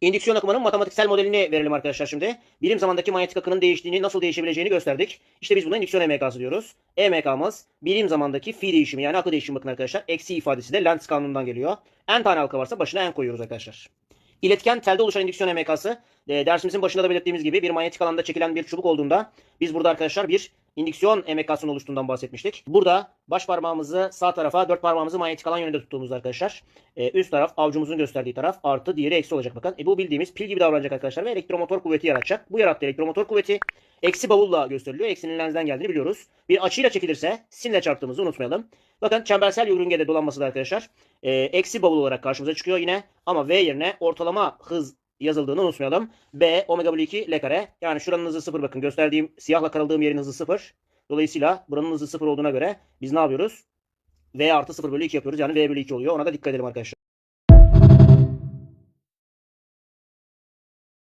İndüksiyon akımının matematiksel modelini verelim arkadaşlar şimdi. Birim zamandaki manyetik akının değiştiğini, nasıl değişebileceğini gösterdik. İşte biz buna indüksiyon EMK'sı diyoruz. EMK'mız birim zamandaki fi değişimi yani akı değişimi bakın arkadaşlar. Eksi ifadesi de Lentz kanunundan geliyor. N tane halka varsa başına N koyuyoruz arkadaşlar. İletken telde oluşan indüksiyon EMK'sı e, dersimizin başında da belirttiğimiz gibi bir manyetik alanda çekilen bir çubuk olduğunda biz burada arkadaşlar bir indüksiyon EMK'sının oluştuğundan bahsetmiştik. Burada baş parmağımızı sağ tarafa, dört parmağımızı manyetik alan yönünde tuttuğumuzda arkadaşlar e, üst taraf avucumuzun gösterdiği taraf artı diğeri eksi olacak bakın. E, bu bildiğimiz pil gibi davranacak arkadaşlar ve elektromotor kuvveti yaratacak. Bu yarattığı elektromotor kuvveti eksi bavulla gösteriliyor. Eksinin lensden geldiğini biliyoruz. Bir açıyla çekilirse sinle çarptığımızı unutmayalım. Bakın çembersel yörüngede dolanması da arkadaşlar e, eksi bavul olarak karşımıza çıkıyor yine. Ama V yerine ortalama hız yazıldığını unutmayalım. B omega bölü 2 L kare. Yani şuranın hızı 0 bakın gösterdiğim siyahla karaladığım yerin hızı 0. Dolayısıyla buranın hızı 0 olduğuna göre biz ne yapıyoruz? V artı 0 bölü 2 yapıyoruz. Yani V bölü 2 oluyor. Ona da dikkat edelim arkadaşlar.